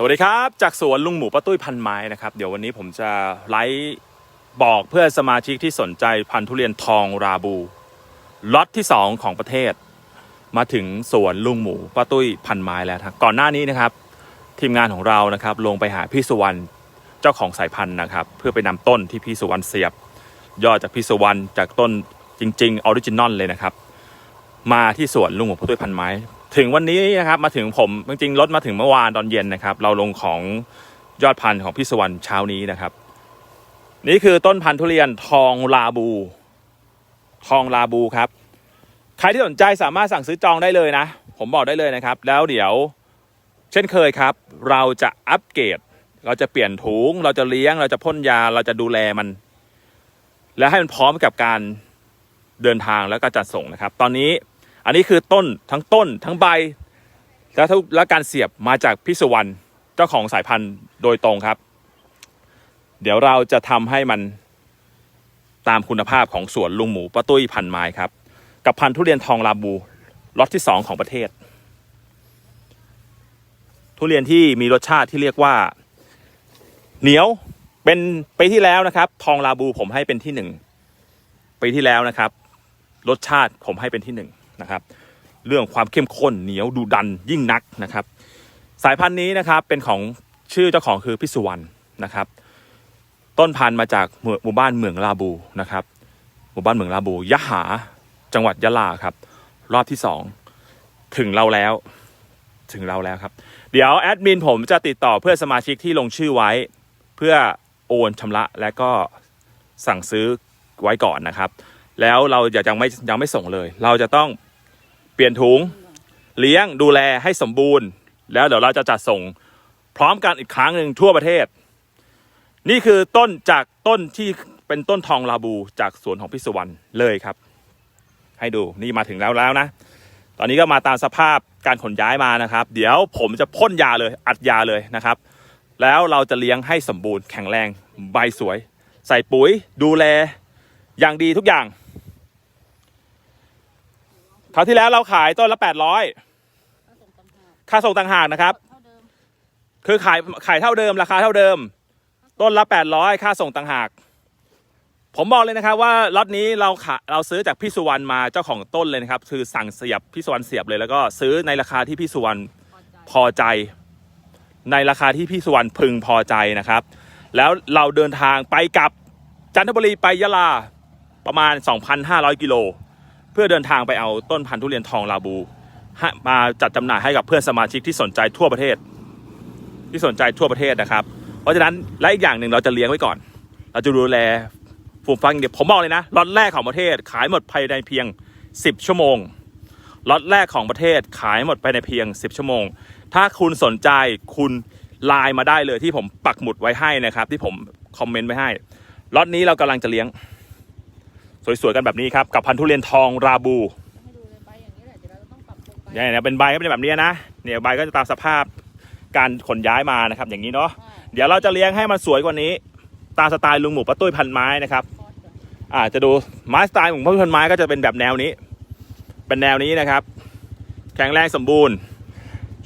สวัสดีครับ จากสวนลุงหมูป้าตุ้ยพันไม้นะครับ เดี๋ยววันนี้ผมจะไลฟ์บอกเพื่อสมาชิกที่สนใจพันธุ์ทุเรียนทองราบูล็อตที่ 2 ของประเทศ มาถึงสวนลุงหมูป้าตุ้ยพันไม้แล้วครับก่อนหน้านี้นะครับ ทีมงานของเรานะครับ ลงไปหาพี่สุวรรณเจ้าของสายพันธุ์นะครับ เพื่อไปนำต้นที่พี่สุวรรณเสียบ ยอดจากพี่สุวรรณจากต้นจริงๆออริจินอลเลยนะครับ มาที่สวนลุงหมูป้าตุ้ยพันไม้ ถึงวันนี้นะครับมาถึงผมจริงๆรถมาถึงเมื่อวานตอนเย็นนะครับ เราลงของยอดพันธุ์ของพี่สวรรณเช้านี้นะครับ นี่คือต้นพันธุ์ทุเรียนทองลาบู ทองลาบูครับ ใครที่สนใจสามารถสั่งซื้อจองได้เลยนะ ผมบอกได้เลยนะครับ แล้วเดี๋ยวเช่นเคยครับ เราจะอัปเกรดเราจะเปลี่ยนถุง เราจะเลี้ยง เราจะพ่นยาเราจะดูแลมัน แล้วให้มันพร้อมกับการเดินทางแล้วก็จัดส่งนะครับ ตอนนี้ อันนี้คือต้นทั้งต้นทั้งใบ แล้วทุกและการเสียบมาจากพิสุวรรณเจ้าของสายพันธุ์โดยตรงครับ เดี๋ยวเราจะทำให้มันตามคุณภาพของสวนลุงหมูป้าตุ้ยพันไม้ครับ กับพันธุ์ทุเรียนทองลาบูล็อตที่สองของประเทศ ทุเรียนที่มีรสชาติที่เรียกว่า เหนียวเป็นปีที่แล้วนะครับ ทองลาบูผมให้เป็นที่หนึ่งปีที่แล้วนะครับ รสชาติผมให้เป็นที่หนึ่ง นะครับ เรื่องความเข้มข้นเหนียวดูดันยิ่งนักนะครับ สายพันธุ์นี้นะครับเป็นของชื่อเจ้าของคือพิสุวรรณนะครับ ต้นพันธุ์มาจากหมู่บ้านเมืองลาบูนะครับ หมู่บ้านเมืองลาบูยะหาจังหวัดยะลาครับ รอบที่สองถึงเราแล้ว ถึงเราแล้วครับ เดี๋ยวแอดมินผมจะติดต่อเพื่อสมาชิกที่ลงชื่อไว้ เพื่อโอนชำระและก็สั่งซื้อไว้ก่อนนะครับ แล้วเราจะยังไม่ยังไม่ส่งเลย เราจะต้อง เปลี่ยนถุง เลี้ยงดูแลให้สมบูรณ์ แล้วเดี๋ยวเราจะจัดส่งพร้อมกันอีกครั้งหนึ่งทั่วประเทศ นี่คือต้นจากต้นที่เป็นต้นทองลาบูจากสวนของพิสุวรรณเลยครับ ให้ดูนี่มาถึงแล้วแล้วนะ ตอนนี้ก็มาตามสภาพการขนย้ายมานะครับ เดี๋ยวผมจะพ่นยาเลยอัดยาเลยนะครับ แล้วเราจะเลี้ยงให้สมบูรณ์แข็งแรงใบสวย ใส่ปุ๋ยดูแลอย่างดีทุกอย่าง ราวที่แล้วเราขายต้นละแปดร้อยค่าส่งต่างหากนะครับ คือขายขายเท่าเดิมราคาเท่าเดิม ต้นละแปดร้อยค่าส่งต่างหาก ผมบอกเลยนะครับว่าล็อตนี้เราขาเราซื้อจากพี่สุวรรณมาเจ้าของต้นเลยนะครับ คือสั่งเสียบพี่สุวรรณเสียบเลยแล้วก็ซื้อในราคาที่พี่สุวรรณพอใจ ในราคาที่พี่สุวรรณพึงพอใจนะครับ แล้วเราเดินทางไปกับจันทบุรีไปยะลาประมาณ 2,500 กิโล พื่อเดินทางไปเอาต้นพันธุ์ทุเรียนทองลาบูมาจัดจำหน่ายให้กับเพื่อนสมาชิกที่สนใจทั่วประเทศ ที่สนใจทั่วประเทศนะครับ เพราะฉะนั้นและอีกอย่างหนึ่งเราจะเลี้ยงไว้ก่อน เราจะดูแลฟูมฟังเดี๋ยวผมบอกเลยนะล็อตแรกของประเทศขายหมดภายในเพียง 10 ชั่วโมงล็อตแรกของประเทศขายหมดภายในเพียง 10 ชั่วโมง ถ้าคุณสนใจคุณไลน์มาได้เลยที่ผมปักหมุดไว้ให้นะครับ ที่ผมคอมเมนต์ไว้ให้ล็อตนี้เรากำลังจะเลี้ยง สวยๆกันแบบนี้ครับกับพันธุ์ทุเรียนทองราบูให้ดูเลยใบอย่างนี้แหละเดี๋ยวเราต้องปรับปรุงไปเนี่ยเนี่ยเป็นใบก็เป็นแบบนี้นะเนี่ยใบก็จะตามสภาพการขนย้ายมานะครับ อย่างนี้เนาะเดี๋ยวเราจะเลี้ยงให้มันสวยกว่านี้ ตามสไตล์ลุงหมูป้าตุ้ยพันไม้นะครับอ่าจะดูไม้สไตล์ของป้าตุ้ยพันไม้ก็จะเป็นแบบแนวนี้ เป็นแนวนี้นะครับ แข็งแรงสมบูรณ์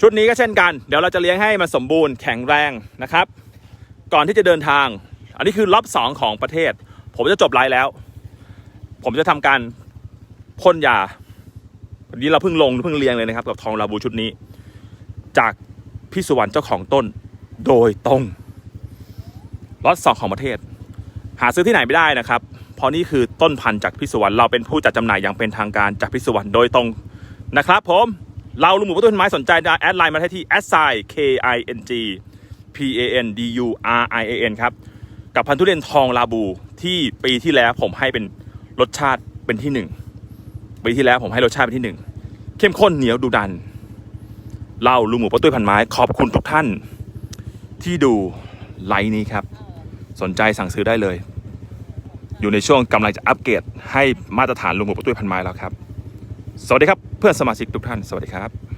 ชุดนี้ก็เช่นกัน เดี๋ยวเราจะเลี้ยงให้มันสมบูรณ์แข็งแรงนะครับ ก่อนที่จะเดินทาง อันนี้คือรอบสองของประเทศ ผมจะจบไลฟ์แล้ว ผมจะทำการพ่นยาวันนี้เราเพิ่งลงเพิ่งเรียงเลยนะครับ กับทองลาบูชุดนี้ จากพี่สุวรรณเจ้าของต้น โดยตรงล็อตสองของประเทศ หาซื้อที่ไหนไม่ได้นะครับ เพราะนี่คือต้นพันธุ์จากพี่สุวรรณเราเป็นผู้จัดจำหน่ายอย่างเป็นทางการจากพี่สุวรรณโดยตรงนะครับ ผมเราลุงหมูประตูต้นไม้สนใจแอดไลน์มาได้ที่ s i k i n g p a n d u r i a n ครับ กับพันธุ์ทุเรียนทองลาบูที่ปีที่แล้วผมให้เป็น รสชาติเป็นที่หนึ่งปีที่แล้วผมให้รสชาติเป็นที่หนึ่งเข้มข้นเหนียวดูดันเล่าลุงหมูป้าตุ้ยพันไม้ขอบคุณทุกท่าน ที่ดูไลน์นี้ครับ สนใจสั่งซื้อได้เลย อยู่ในช่วงกำลังจะอัปเกรดให้มาตรฐานลุงหมูป้าตุ้ยพันไม้แล้วครับ สวัสดีครับเพื่อนสมาชิกทุกท่านสวัสดีครับ